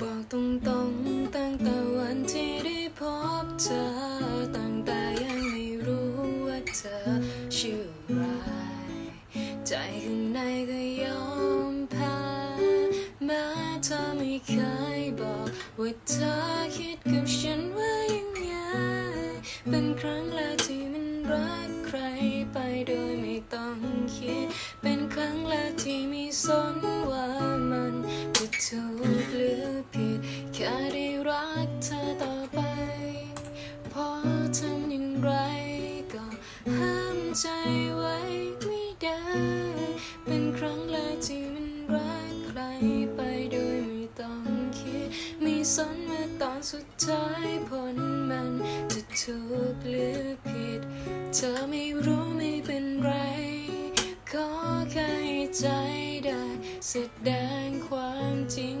บอกตรงๆตั้งแต่วันที่ได้พบเธอ ตั้งแต่ยังไม่รู้ว่าเธอชื่ออะไรใจข้างในก็ยอมแพ้แม้เธอไม่เคยบอกว่าเธอคิดกับฉันว่ายังไง เป็นครั้งแรกที่มันรักใครไปโดยไม่ต้องคิด เป็นครั้งแรกที่ไม่สนว่า ผิด แค่ได้รักเธอต่อไป พอทำอย่างไรก็ห้ามใจไว้ไม่ได้ เป็นครั้งแรกที่มันรักใครไปโดยไม่ต้องคิด ไม่สนว่าตอนสุดท้ายผลมันจะถูกหรือผิด เธอไม่รู้ไม่เป็นไร ขอแค่ให้ใจได้แสดงความจริง